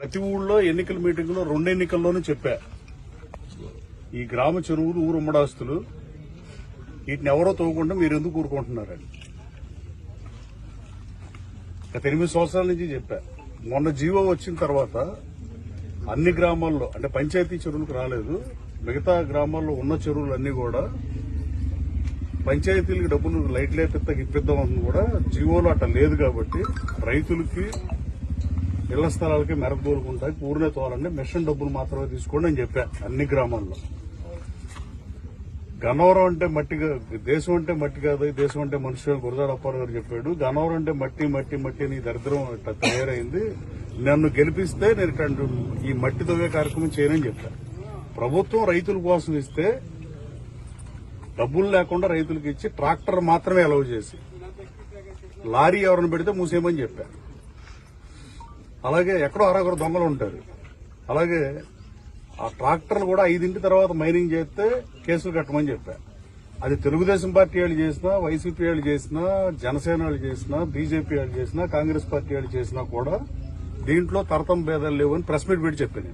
ప్రతి ఊళ్ళో ఎన్నికల మీటింగ్లో రెండు ఎన్నికల్లోనూ చెప్పా. ఈ గ్రామ చెరువులు ఊరుమ్మడాస్తులు వీటిని ఎవరో తవ్వకుండా మీరు ఎందుకు ఊరుకుంటున్నారని గత ఎనిమిది సంవత్సరాల నుంచి చెప్పా. మొన్న జీవో వచ్చిన తర్వాత అన్ని గ్రామాల్లో అంటే పంచాయతీ చెరువులకు రాలేదు. మిగతా గ్రామాల్లో ఉన్న చెరువులు కూడా పంచాయతీలకు డబ్బులు లైట్ లేపిద్దాం ఇప్పిద్దామని కూడా జీవోలు అట్లా లేదు కాబట్టి రైతులకి ఇళ్ళ స్థలాలకి మెరగదోలుకుంటాయి ఊరినే తోలండి. మిషన్ డబ్బులు మాత్రమే తీసుకోండి అని చెప్పాను అన్ని గ్రామాల్లో. గన్నవరం అంటే మట్టి దేశం అంటే మట్టి కాదు దేశం అంటే మనుషులు గురజాడ గారు చెప్పాడు. గన్నవరం అంటే మట్టి మట్టి మట్టి అని దరిద్రం ఇట్లా తయారైంది. నన్ను గెలిపిస్తే నేను ఇట్లాంటి ఈ మట్టి తవ్వే కార్యక్రమం చేయనని చెప్పాను ప్రభుత్వం రైతుల కోసం ఇస్తే డబ్బులు లేకుండా రైతులకు ఇచ్చి ట్రాక్టర్ మాత్రమే అలౌ చేసి లారీ ఎవరిని పెడితే మూసేయమని చెప్పాను అలాగే ఎక్కడో అరొకరు దొంగలు ఉంటారు. అలాగే ఆ ట్రాక్టర్లు కూడా ఐదింటి తర్వాత మైనింగ్ చేస్తే కేసులు కట్టమని చెప్పా. అది తెలుగుదేశం పార్టీ వాళ్ళు చేసినా వైసీపీ వాళ్ళు చేసినా జనసేన వాళ్ళు చేసినా బీజేపీ వాళ్ళు చేసినా కాంగ్రెస్ పార్టీ వాళ్ళు చేసినా కూడా దీంట్లో తరతం భేదాలు లేవు అని ప్రెస్ మీట్ పెట్టి చెప్పాను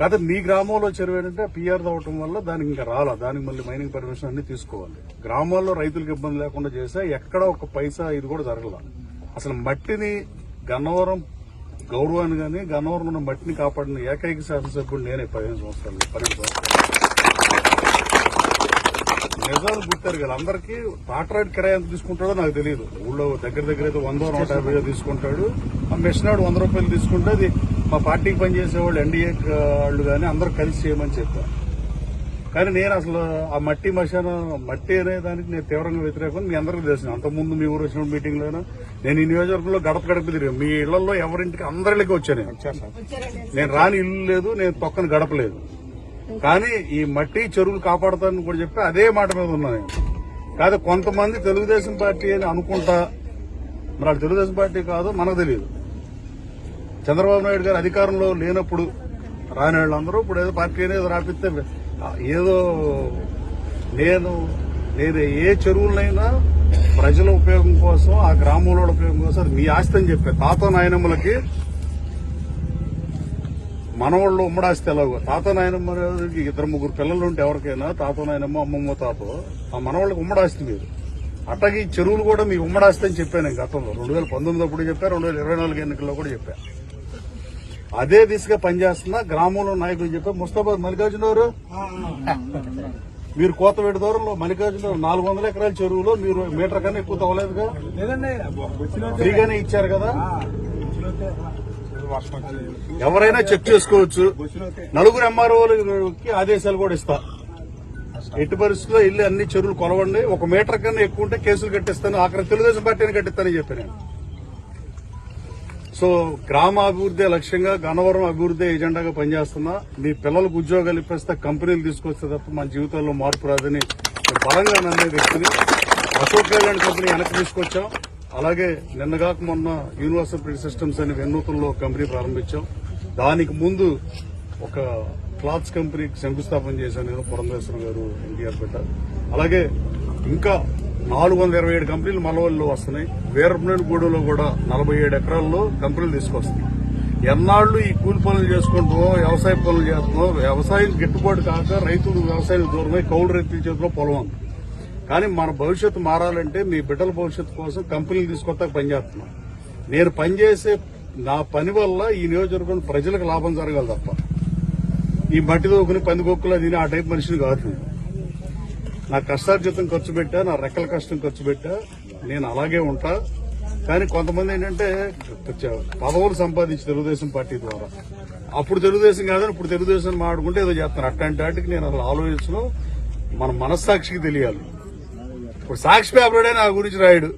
కాదు మీ గ్రామంలో చెరువు ఏంటంటే పిఆర్ తవ్వటం వల్ల దానికి ఇంకా రాలా. దానికి మళ్ళీ మైనింగ్ పర్మిషన్ అన్ని తీసుకోవాలి. గ్రామాల్లో రైతులకు ఇబ్బంది లేకుండా చేస్తే ఎక్కడ ఒక పైసా ఇది కూడా జరగలేదు అసలు మట్టిని గన్నవరం గౌరవాన్ని కానీ గన్నవరం ఉన్న మట్టిని కాపాడిన ఏకైక శాసనసభ్యుడు నేనే పదిహేను సంవత్సరాలు పన్నెండు సంవత్సరాలు. నిజాలు గుర్తారు కదా అందరికీ ట్రాక్టర్ కిరాయి ఎంత తీసుకుంటాడో నాకు తెలియదు ఊళ్ళో దగ్గర దగ్గర అయితే వంద నూట యాభై తీసుకుంటాడు. ఆ మెషిన్ వాడు వంద రూపాయలు తీసుకుంటే అది మా పార్టీకి పనిచేసే వాళ్ళు ఎన్డీఏ వాళ్ళు కానీ అందరూ కలిసి చేయమని చెప్పారు. కానీ నేను అసలు ఆ మట్టి మశాన మట్టి అనే దానికి నేను తీవ్రంగా వ్యతిరేకం. మీ అందరికీ తెలిసిన అంతకుముందు మీ ఊరు వచ్చిన మీటింగ్ నేను ఈ నియోజకవర్గంలో గడప గడప తిరిగాను. మీ ఇళ్ళలో ఎవరింటికి అందరిలోకి వచ్చాను నేను. నేను రాని ఇల్లు లేదు నేను తొక్కని గడపలేదు. కానీ ఈ మట్టి చెరువులు కాపాడుతానని కూడా చెప్పి అదే మాట మీద ఉన్నా నేను. కాదు కొంతమంది తెలుగుదేశం పార్టీ అని అనుకుంటా. మరి అది తెలుగుదేశం పార్టీ కాదు మనకు తెలియదు. చంద్రబాబు నాయుడు గారు అధికారంలో లేనప్పుడు రాని వాళ్ళందరూ ఇప్పుడు ఏదో పార్టీ అనేది రాపిస్తే ఏదో నేను నేను ఏ చెరువులైనా ప్రజల ఉపయోగం కోసం ఆ గ్రామంలో ఉపయోగం కోసం అది మీ ఆస్తి అని చెప్పే తాత నాయనమ్మలకి మనవాళ్ళు ఉమ్మడాస్తి ఎలాగో. తాత నాయనమ్మకి ఇద్దరు ముగ్గురు పిల్లలు ఉంటే ఎవరికైనా తాత నాయనమ్మ అమ్మమ్మ తాత ఆ మనవాళ్ళకి ఉమ్మడాస్తి మీరు. అట్లాగే ఈ చెరువులు కూడా మీ ఉమ్మడాస్తి అని చెప్పాను గతంలో. రెండు వేల పంతొమ్మిది అప్పుడు చెప్పా రెండు వేల ఇరవై నాలుగు ఎన్నికల్లో కూడా చెప్పాను అదే దిశగా పనిచేస్తున్నా గ్రామంలో నాయకులు చెప్పా ముస్తాబాద్ మల్లికార్జున గారు. మీరు కోతవేడి దూరంలో మల్లికార్జున నాలుగు వందల ఎకరాల చెరువులో మీరు మీటర్ కన్నా ఎక్కువ తవ్వలేదుగా? ఫ్రీగానే ఇచ్చారు కదా? ఎవరైనా చెక్ చేసుకోవచ్చు. నలుగురు ఎంఆర్ఓలకి ఆదేశాలు కూడా ఇస్తా. ఎట్టి పరిస్థితుల్లో ఇల్లు అన్ని చెరువులు కొలవండి. ఒక మీటర్ కన్నా ఎక్కువ ఉంటే కేసులు కట్టిస్తాను. ఆఖరి తెలుగుదేశం పార్టీని కట్టిస్తానని చెప్పాను నేను. సో గ్రామ అభివృద్ధి లక్ష్యంగా గనవరం అభివృద్ధి ఎజెండాగా పనిచేస్తున్నా మీ పిల్లలకు ఉద్యోగాలు ఇప్పిస్తే కంపెనీలు తీసుకొస్తే తప్ప మన జీవితాల్లో మార్పు రాదని బలంగా నమ్మే వ్యక్తిని అశోక్ లేలాండ్ కంపెనీ వెనక్కి తీసుకొచ్చాం. అలాగే నిన్నగాక మొన్న యూనివర్సల్ ప్రింట్ సిస్టమ్స్ అనే వెన్నూతుల్లో కంపెనీ ప్రారంభించాం. దానికి ముందు ఒక క్లాత్స్ కంపెనీకి శంకుస్థాపన చేశాను నేను పురంధేశ్వరం గారు ఎన్టీఆర్ బిడ్డ అలాగే ఇంకా నాలుగు వందల ఇరవై ఏడు కంపెనీలు మలవల్లో వస్తున్నాయి. వీరపనేనిగూడెంలో కూడా నలభై ఏడు ఎకరాల్లో కంపెనీలు తీసుకొస్తున్నాయి. ఎన్నాళ్ళు ఈ కూలి పనులు చేసుకుంటున్నాం వ్యవసాయ పనులు చేస్తున్నాం వ్యవసాయం గిట్టుబాటు కాక రైతులు వ్యవసాయం దూరమై కౌలు రైతుల చేతిలో పొలం కానీ మన భవిష్యత్తు మారాలంటే మీ బిడ్డల భవిష్యత్తు కోసం కంపెనీలు తీసుకొస్తా పనిచేస్తున్నాం నేను పనిచేసే నా పని వల్ల ఈ నియోజకవర్గం ప్రజలకు లాభం జరగాలి తప్ప. ఈ మట్టి దోకుని పందికొక్కులు తిని ఆ టైప్ మనిషిని కాదు. నేను నా కష్టార్జితం ఖర్చు పెట్టా నా రెక్కల కష్టం ఖర్చు పెట్టా నేను అలాగే ఉంటా. కానీ కొంతమంది ఏంటంటే పదవులు సంపాదించి తెలుగుదేశం పార్టీ ద్వారా. అప్పుడు తెలుగుదేశం కాదని ఇప్పుడు తెలుగుదేశం మాట్లాడుకుంటే ఏదో చేస్తాను అట్లాంటి వాటికి నేను అసలు ఆలోచించను. మన మనస్సాక్షికి తెలియాలి. ఇప్పుడు సాక్షి పేపర్డే నా గురించి రాయడు.